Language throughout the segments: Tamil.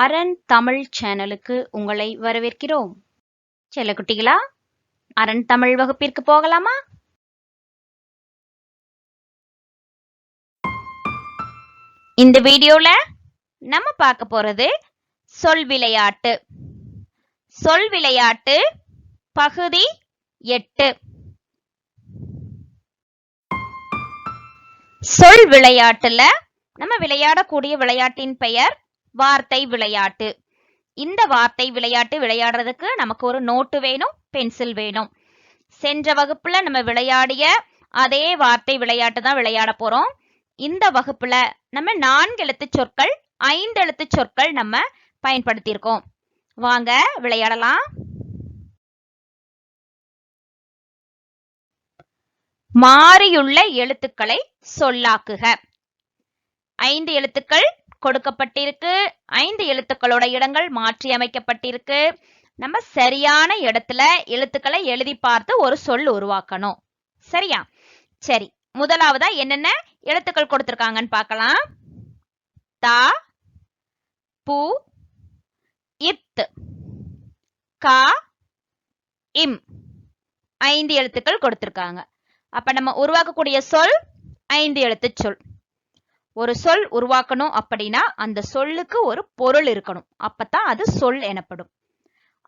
அரண் தமிழ் சேனலுக்கு உங்களை வரவேற்கிறோம். செல்ல குட்டிகளா அரண் தமிழ் வகுப்பிற்கு போகலாமா? இந்த வீடியோல நம்ம பார்க்க போறது சொல் விளையாட்டு. சொல் விளையாட்டு பகுதி எட்டு. சொல் விளையாட்டுல நம்ம விளையாடக்கூடிய விளையாட்டின் பெயர் வார்த்தை விளையாட்டு. இந்த வார்த்தை விளையாட்டு விளையாடுறதுக்கு நமக்கு ஒரு நோட்டு வேணும் பென்சில் வேணும். சென்ற வகுப்புல நம்ம விளையாடிய அதே வார்த்தை விளையாட்டு தான் விளையாட போறோம். இந்த வகுப்புல நம்ம நான்கு எழுத்து சொற்கள் ஐந்து எழுத்து சொற்கள் நம்ம பயன்படுத்தியிருக்கோம். வாங்க விளையாடலாம். மாறியுள்ள எழுத்துக்களை சொல்லாக்குக. ஐந்து எழுத்துக்கள் கொடுக்கப்பட்டிருக்கு. ஐந்து எழுத்துக்களோட இடங்கள் மாற்றி அமைக்கப்பட்டிருக்கு. நம்ம சரியான இடத்துல எழுத்துக்களை எழுதி பார்த்து ஒரு சொல் உருவாக்கணும். சரியா? சரி முதலாவதா என்னென்ன எழுத்துக்கள் கொடுத்திருக்காங்கன்னு பார்க்கலாம். தா பு இத்து கா இம் ஐந்து எழுத்துக்கள் கொடுத்திருக்காங்க. அப்ப நம்ம உருவாக்கக்கூடிய சொல் ஐந்து எழுத்து சொல். ஒரு சொல் உருவாக்கணும் அப்படின்னா அந்த சொல்லுக்கு ஒரு பொருள் இருக்கணும். அப்பத்தான் அது சொல் எனப்படும்.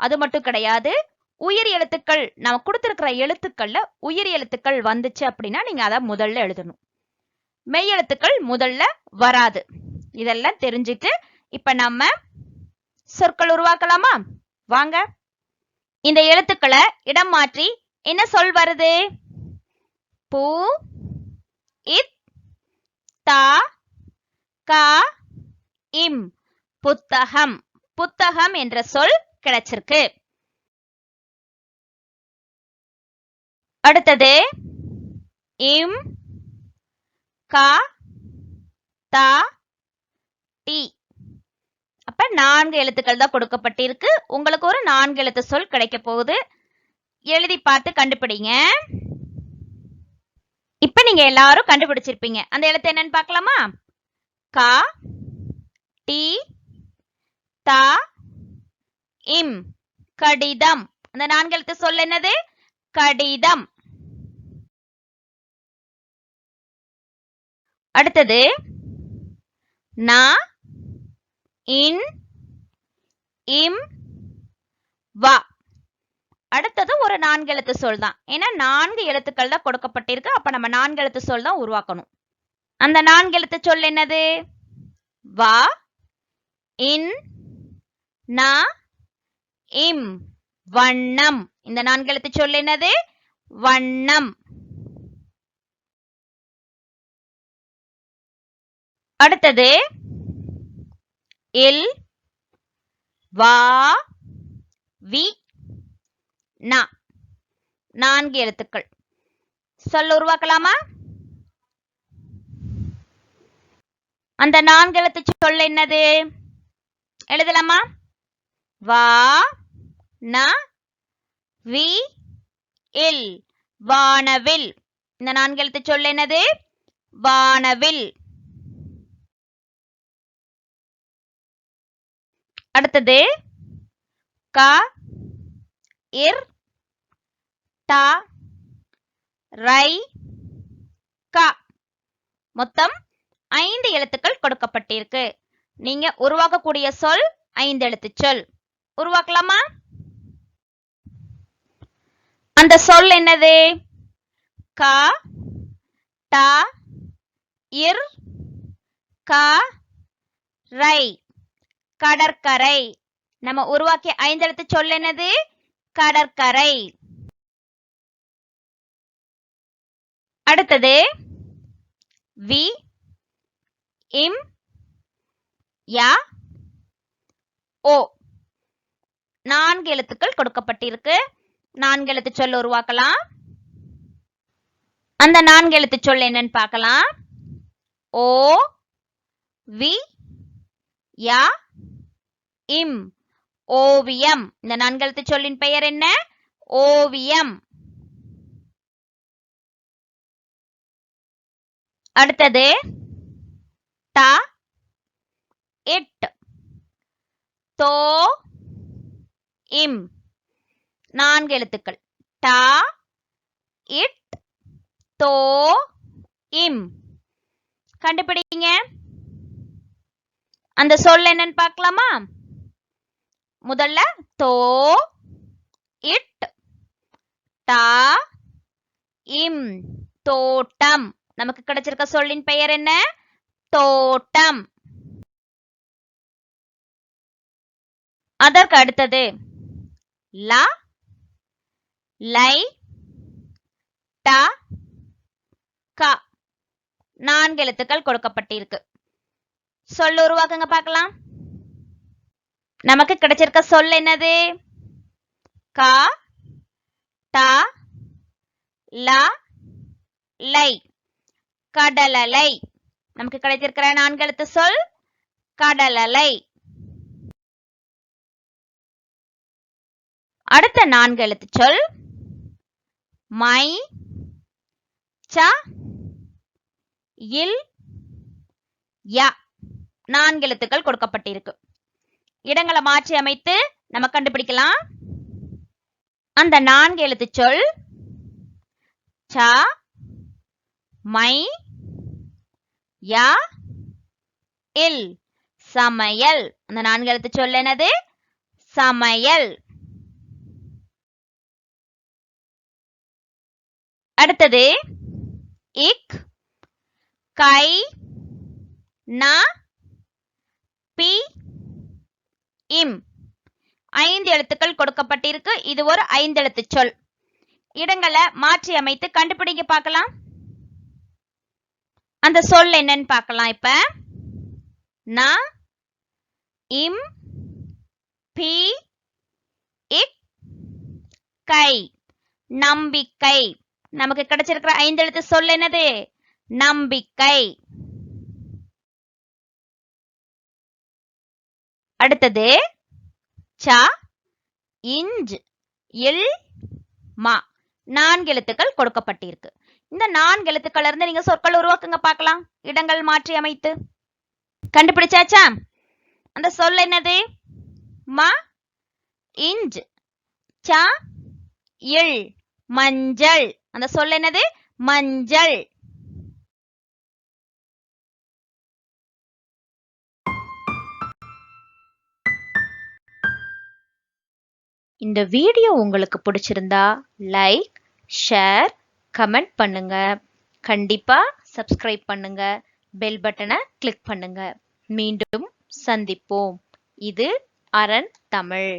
அது மட்டும் கிடையாது உயிர் எழுத்துக்கள் நம்ம கொடுத்துருக்கிற எழுத்துக்கள்ல உயிர் எழுத்துக்கள் வந்துச்சு அப்படின்னா நீங்க அதை முதல்ல எழுதணும். மெய் எழுத்துக்கள் முதல்ல வராது. இதெல்லாம் தெரிஞ்சுட்டு இப்ப நம்ம சொற்கள் உருவாக்கலாமா? வாங்க. இந்த எழுத்துக்களை இடம் மாற்றி என்ன சொல் வருது? பூ இத் தா கா இம் புத்தகம். புத்தகம் என்ற சொல் கிடைச்சிருக்கு. அடுத்தது இம் கா தா டி. அப்ப நான்கு எழுத்துக்கள் தான் கொடுக்கப்பட்டிருக்கு. உங்களுக்கு ஒரு நான்கு எழுத்து சொல் கிடைக்க போகுது. எழுதி பார்த்து கண்டுபிடிங்க. இப்ப நீங்க எல்லாரும் கண்டுபிடிச்சிருப்பீங்க. அந்த எழுத்து என்னன்னு பார்க்கலாமா? கா டி தா இம் கடிதம். அந்த நான்கு எழுத்து சொல் என்னது? கடிதம். அடுத்தது நா இன் இம் வா. அடுத்தது ஒரு நான்கு எழுத்து சொல் தான் ஏன்னா நான்கு எழுத்துக்கள் தான் கொடுக்கப்பட்டிருக்கு. அப்ப நம்ம நான்கு எழுத்து சொல் தான் உருவாக்கணும். அந்த நான்கு எழுத்து சொல் என்னது? வா இன் நா இம். வண்ணம். இந்த நான்கு எழுத்து சொல் என்னது? வண்ணம். அடுத்தது இல் வா வி நா. நான்கு எழுத்துக்கள். சொல்ல உருவாக்கலாமா? அந்த நான்கு எழுத்து சொல் என்னது? எழுதலாமா? வா ந வி இல். வானவில். இந்த நான்கு எழுத்து சொல் என்னது? வானவில். அடுத்தது க இர் ட ரை க. மொத்தம் ஐந்து எழுத்துக்கள் கொடுக்கப்பட்டிருக்கு. நீங்க உருவாக்கக்கூடிய சொல் ஐந்து எழுத்து சொல் உருவாக்கலாமா? அந்த சொல் என்னது? க ட இர் க ரை. கடற்கரை. நம்ம உருவாக்கிய ஐந்தெழுத்து சொல் என்னது? கடற்கரை. அடுத்தது வி இம் யா ஓ நான்கு எழுத்துக்கள் கொடுக்கப்பட்டிருக்கு. நான்கு எழுத்து சொல் உருவாக்கலாம். அந்த நான்கு எழுத்து சொல் என்னன்னு பார்க்கலாம். ஓ வி யா இம் ஓவியம். இந்த நான்கு எழுத்து சொல்லின் பெயர் என்ன? ஓவியம். அடுத்தது த இட். தோ இம். நான்கு எழுத்துக்கள். ட இட். தோ இம். கண்டுபிடிங்க. அந்த சொல் என்னன்னு பார்க்கலாமா? முதல்ல தோ இட். ட இம். தோட்டம். நமக்கு கிடைச்சிருக்க சொல்லின் பெயர் என்ன? தோட்டம். அதற்கு அடுத்தது ல லை ட க. நான்கு எழுத்துக்கள் கொடுக்கப்பட்டிருக்கு. சொல் உருவாக்குங்க பார்க்கலாம். நமக்கு கிடைச்சிருக்க சொல் என்னது? க ட ல லை. கடலலை. நமக்கு கிடைத்திருக்கிற நான்கு எழுத்து சொல் கடலலை. அடுத்த நான்கு எழுத்து சொல் மை ச இல் ய. நான்கு எழுத்துக்கள் கொடுக்கப்பட்டிருக்கு. இடங்களை மாற்றி அமைத்து நம்ம கண்டுபிடிக்கலாம். அந்த நான்கு எழுத்து சொல் ச மை யா? இல். சமையல். அந்த நான்கு எழுத்து சொல் என்னது? சமையல். அடுத்தது. இக். கை. ந. பி. இம். ஐந்து எழுத்துக்கள் கொடுக்கப்பட்டிருக்கு. இது ஒரு ஐந்து எழுத்து சொல். இடங்களை மாற்றி அமைத்து கண்டுபிடிக்க பார்க்கலாம். அந்த சொல் என்னன்னு பார்க்கலாம் இப்ப. ந இம் பி இக் கை நம்பிக்கை. நமக்கு கிடைச்சிருக்கிற ஐந்து எழுத்து சொல் என்னது? நம்பிக்கை. அடுத்தது ச இஞ்ச் இல் மா. நான்கு எழுத்துக்கள் கொடுக்கப்பட்டிருக்கு. இந்த நான்கு எழுத்துக்கள் இருந்து நீங்க சொற்கள் உருவாக்குங்க பார்க்கலாம். இடங்கள் மாற்றி அமைத்து. கண்டுபிடிச்சாச்சா? அந்த சொல் என்னது? ம இஞ்ச் ச இல் மஞ்சள். அந்த சொல் என்னது? மஞ்சள். இந்த வீடியோ உங்களுக்கு பிடிச்சிருந்தா லைக் ஷேர் கமெண்ட் பண்ணுங்க. கண்டிப்பா சப்ஸ்கிரைப் பண்ணுங்க. பெல் பட்டனை கிளிக் பண்ணுங்க. மீண்டும் சந்திப்போம். இது அரண் தமிழ்.